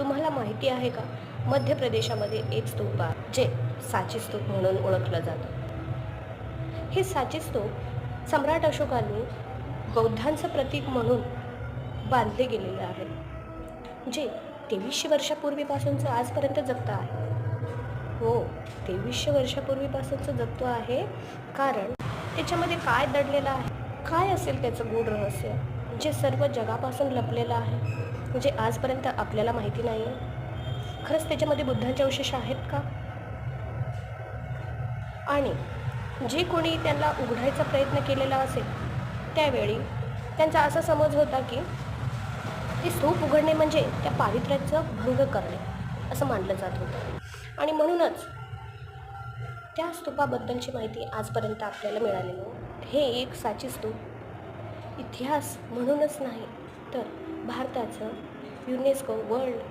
तुम्हाला माहिती आहे का? मध्य प्रदेशामध्ये एक स्तूप आहे जे साची स्तूप म्हणून ओळखलं जातं. हे साची स्तूप सम्राट अशोकांनी बौद्धांचं प्रतीक म्हणून बांधले गेलेलं आहे जे तेवीसशे वर्षापूर्वीपासूनचं आजपर्यंत जगतं आहे. हो तेवीसशे वर्षापूर्वीपासूनचं जगतो आहे कारण त्याच्यामध्ये काय दडलेलं आहे? काय असेल त्याचं गूढ रहस्य जे सर्व जगापासून लपलेलं आहे? म्हणजे आजपर्यंत आपल्याला माहिती नाही. खरंच त्याच्यामध्ये बुद्धांचे अवशेष आहेत का? आणि जे कोणी त्यांना उघडायचा प्रयत्न केलेला असेल त्यावेळी त्यांचा असा समज होता की ते स्तूप उघडणे म्हणजे त्या पावित्र्याचं भंग करणे असं मानलं जात होतं. आणि म्हणूनच त्या स्तूपाबद्दलची माहिती आजपर्यंत आपल्याला मिळालेली हे एक साची स्तूप. इतिहास म्हणूनच नाही तर भारताचं युनेस्को वर्ल्ड